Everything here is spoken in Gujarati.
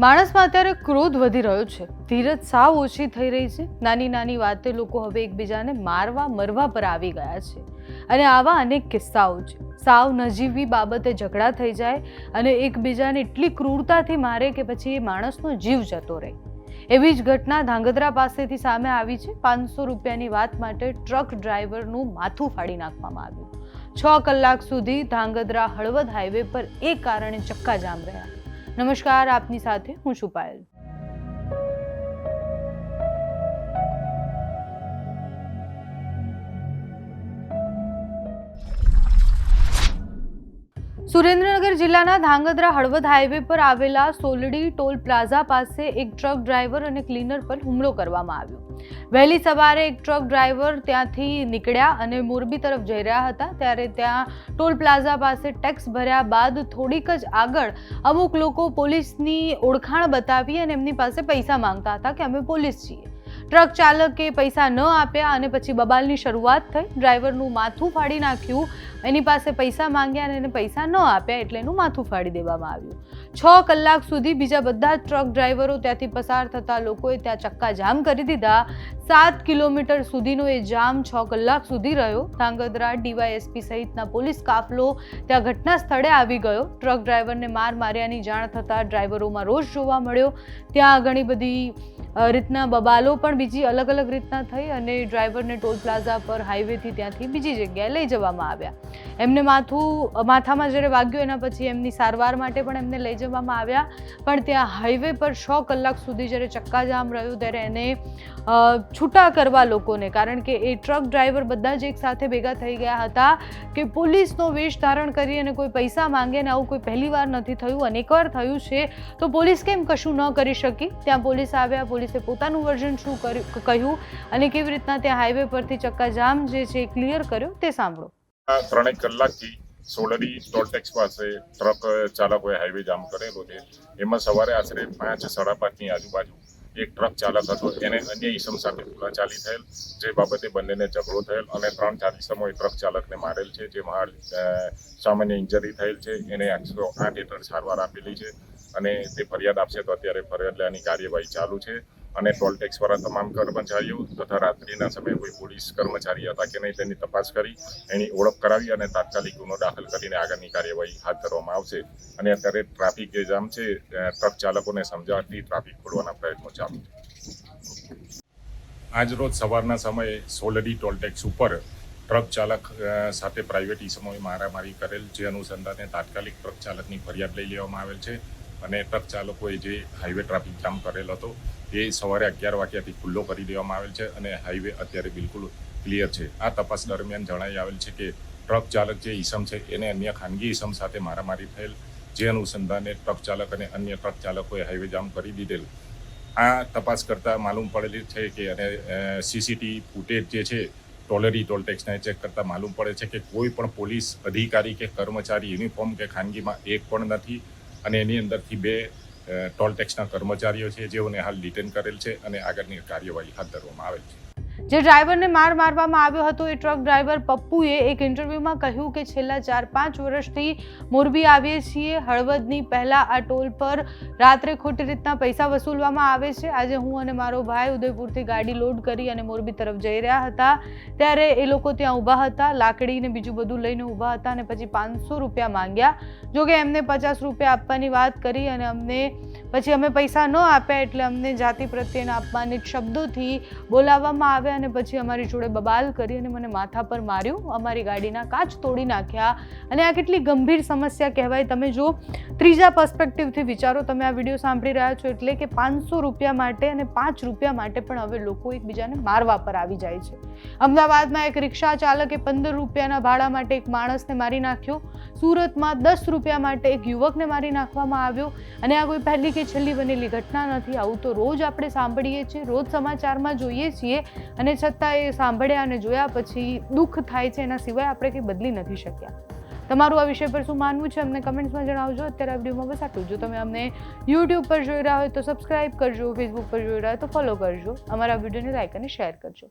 માણસમાં અત્યારે ક્રોધ વધી રહ્યો છે. ધીરજ સાવ ઓછી થઈ રહી છે. નાની નાની વાતે લોકો હવે એકબીજાને મારવા, મરવા પર આવી ગયા છે. અને આવા અનેક કિસ્સાઓ છે. સાવ નજીવી બાબતે ઝઘડા થઈ જાય અને એકબીજાને એટલી ક્રૂરતાથી મારે કે પછી એ માણસનો જીવ જતો રહે. એવી જ ઘટના ધાંગધ્રા પાસેથી સામે આવી છે. પાંચસો રૂપિયાની વાત માટે ટ્રક ડ્રાઈવરનું માથું ફાડી નાખવામાં આવ્યું. છ કલાક સુધી ધાંગધ્રા હળવદ હાઈવે પર એ કારણે ચક્કાજામ રહ્યા. નમસ્કાર આપની સાથે હું છું પાયલ. સુરેન્દ્રનગર જિલ્લાના ધાંગધ્રા હળવદ હાઈવે પર આવેલા સોલડી ટોલ પ્લાઝા પાસે એક ટ્રક ડ્રાઈવર અને ક્લીનર પર હુમલો કરવામાં આવ્યો. વહેલી સવારે એક ટ્રક ડ્રાઈવર ત્યાંથી નીકળ્યા અને મોરબી તરફ જઈ રહ્યા હતા, ત્યારે ત્યાં ટોલ પ્લાઝા પાસે ટેક્સ ભર્યા બાદ થોડીક જ આગળ અમુક લોકો પોલીસની ઓળખાણ બતાવી અને એમની પાસે પૈસા માંગતા હતા કે અમે પોલીસ છીએ. ટ્રક ચાલકે પૈસા ન આપ્યા અને પછી બબાલની શરૂઆત થઈ. ડ્રાઈવરનું માથું ફાડી નાખ્યું. એની પાસે પૈસા માંગ્યા અને એને પૈસા ન આપ્યા એટલે એનું માથું ફાડી દેવામાં આવ્યું. છ કલાક સુધી બીજા બધા જ ટ્રક ડ્રાઈવરો ત્યાંથી પસાર થતા લોકોએ ત્યાં ચક્કા જામ કરી દીધા. સાત કિલોમીટર સુધીનો એ જામ છ કલાક સુધી રહ્યો. ધાંગધ્રા, ડીવાયએસપી સહિતના પોલીસ કાફલો ત્યાં ઘટના સ્થળે આવી ગયો. ટ્રક ડ્રાઈવરને માર માર્યાની જાણ થતાં ડ્રાઈવરોમાં રોષ જોવા મળ્યો. ત્યાં ઘણી બધી રીતના બબાલો પણ બીજી અલગ અલગ રીતના થઈ અને ડ્રાઈવરને ટોલ પ્લાઝા પર હાઈવેથી ત્યાંથી બીજી જગ્યાએ લઈ જવામાં આવ્યા. એમને માથું માથામાં જ્યારે વાગ્યું એના પછી એમની સારવાર માટે પણ એમને લઈ જવામાં આવ્યા. પણ ત્યાં હાઈવે પર છ કલાક સુધી જ્યારે ચક્કાજામ રહ્યું ત્યારે એને છૂટા કરવા લોકોને, કારણ કે એ ટ્રક ડ્રાઈવર બધા જ એક સાથે ભેગા થઈ ગયા હતા કે પોલીસનો વેશ ધારણ કરી અને કોઈ પૈસા માંગે ને આવું કોઈ પહેલી વાર નથી થયું અનેકવાર થયું છે. તો પોલીસ કેમ કશું ન કરી શકી? ત્યાં પોલીસ આવ્યા પોલીસે પોતાનું વર્ઝન શું કર્યું કહ્યું અને કેવી રીતના ત્યાં હાઈવે પરથી ચક્કાજામ જે છે ક્લિયર કર્યો તે સાંભળો. ત્રણેક કલાકથી સોલડી ટોલટેક્સ પાસે ટ્રક ચાલકોએ હાઈવે જામ કરેલો છે. એમાં સવારે આશરે પાંચ સાડા પાંચની આજુબાજુ એક ટ્રક ચાલક હતો. એને અન્ય ઈસમ સાથે બોલાચાલી થયેલ, જે બાબતે બંનેને ઝઘડો થયેલ અને ત્રણ ચાર ઈસમોએ ટ્રક ચાલકને મારેલ છે, જેમાં સામાન્ય ઇન્જરી થયેલ છે. એને એકસો આઠ હેઠળ સારવાર આપેલી છે. અને તે ફરિયાદ આપશે તો અત્યારે ફરિયાદ લેવાની કાર્યવાહી ચાલુ છે અને ટોલ ટેક્સ વાળા તમામ કર્મચારીઓ તથા રાત્રિના સમયે કોઈ પોલીસ કર્મચારી હતા કે નહીં તેની તપાસ કરી, એની ઓળખ કરાવી અને તાત્કાલિક ગુનો દાખલ કરીને આગળની કાર્યવાહી હાથ ધરવામાં આવશે. અને અત્યારે ટ્રાફિક જે જામ છે ટ્રક ચાલકોને સમજાવવાથી ટ્રાફિક ખોલવાના પ્રયત્નો ચાલુ છે. આજરોજ સવારના સમયે સોલડી ટોલ ટેક્સ ઉપર ટ્રક ચાલક સાથે પ્રાઇવેટ ઈસમોએ મારામારી કરેલ, જે અનુસંધાને તાત્કાલિક ટ્રક ચાલકની ફરિયાદ લઈ લેવામાં આવેલ છે. અને ટ્રક ચાલકોએ જે હાઈવે ટ્રાફિક જામ કરેલ હતો, એ સવારે અગિયાર વાગ્યાથી ખુલ્લો કરી દેવામાં આવેલ છે અને હાઈવે અત્યારે બિલકુલ ક્લિયર છે. આ તપાસ દરમિયાન જણાઈ આવેલ છે કે ટ્રક ચાલક જે ઈસમ છે, એને અન્ય ખાનગી ઈસમ સાથે મારામારી થયેલ, જે અનુસંધાને ટ્રક ચાલક અને અન્ય ટ્રક ચાલકોએ હાઈવે જામ કરી દીધેલ. આ તપાસ કરતા માલુમ પડેલી છે કે, અને સીસીટીવી ફૂટેજ જે છે, ટોલરી ટોલ ટેક્સને ચેક કરતા માલુમ પડે છે કે કોઈ પણ પોલીસ અધિકારી કે કર્મચારી યુનિફોર્મ કે ખાનગીમાં એક પણ નથી. અને એની અંદરથી બે ટોલ ટેક્સના કર્મચારીઓ છે જેઓને હાલ ડિટેન કરેલ છે અને આગળની કાર્યવાહી હાથ ધરવામાં આવેલ છે. જે ડ્રાઈવરને માર મારવામાં આવ્યો હતો, એ ટ્રક ડ્રાઈવર પપ્પુએ એક ઇન્ટરવ્યુમાં કહ્યું કે છેલ્લા ચાર પાંચ વર્ષથી મોરબી આવીએ છીએ. હળવદની પહેલાં આ ટોલ પર રાત્રે ખોટી રીતના પૈસા વસૂલવામાં આવે છે. આજે હું અને મારો ભાઈ ઉદયપુરથી ગાડી લોડ કરી અને મોરબી તરફ જઈ રહ્યા હતા. ત્યારે એ લોકો ત્યાં ઊભા હતા લાકડી ને બીજું બધું લઈને ઊભા હતા અને પછી પાંચસો રૂપિયા માંગ્યા. જોકે એમને પચાસ રૂપિયા આપવાની વાત કરી અને અમને પછી અમે પૈસા ન આપ્યા એટલે અમને જાતિ પ્રત્યેના અપમાનિત શબ્દોથી બોલાવવામાં આવ્યા અને પછી અમારી જોડે બબાલ કરી અને મને માથા પર માર્યું. અમારી ગાડીના કાચ તોડી નાખ્યા. અને આ કેટલી ગંભીર સમસ્યા કહેવાય. તમે જો ત્રીજા પર્સપેક્ટિવથી વિચારો, તમે આ વીડિયો સાંભળી રહ્યા છો એટલે કે પાંચસો રૂપિયા માટે અને પાંચ રૂપિયા માટે પણ હવે લોકો એકબીજાને મારવા પર આવી જાય છે. અમદાવાદમાં એક રિક્ષા ચાલકે પંદર રૂપિયાના ભાડા માટે એક માણસને મારી નાખ્યો. સુરતમાં દસ રૂપિયા માટે એક યુવકને મારી નાખવામાં આવ્યો. અને આ કોઈ પહેલી કે છેલ્લી બનેલી ઘટના નથી. આવું તો રોજ આપણે સાંભળીએ છીએ, રોજ સમાચારમાં જોઈએ છીએ. અને છતાં એ સાંભળ્યા અને જોયા પછી દુઃખ થાય છે એના સિવાય આપણે કંઈ બદલી નથી શક્યા. તમારું આ વિષય પર શું માનવું છે અમને કમેન્ટ્સમાં જણાવજો. અત્યારે આ વિડીયોમાં બસ આટલું જો. તમે અમને યુટ્યુબ પર જોઈ રહ્યા હોય તો સબસ્ક્રાઇબ કરજો ફેસબુક પર જોઈ રહ્યા હોય તો ફોલો કરજો. અમારા વિડીયોને લાઇક અને શેર કરજો.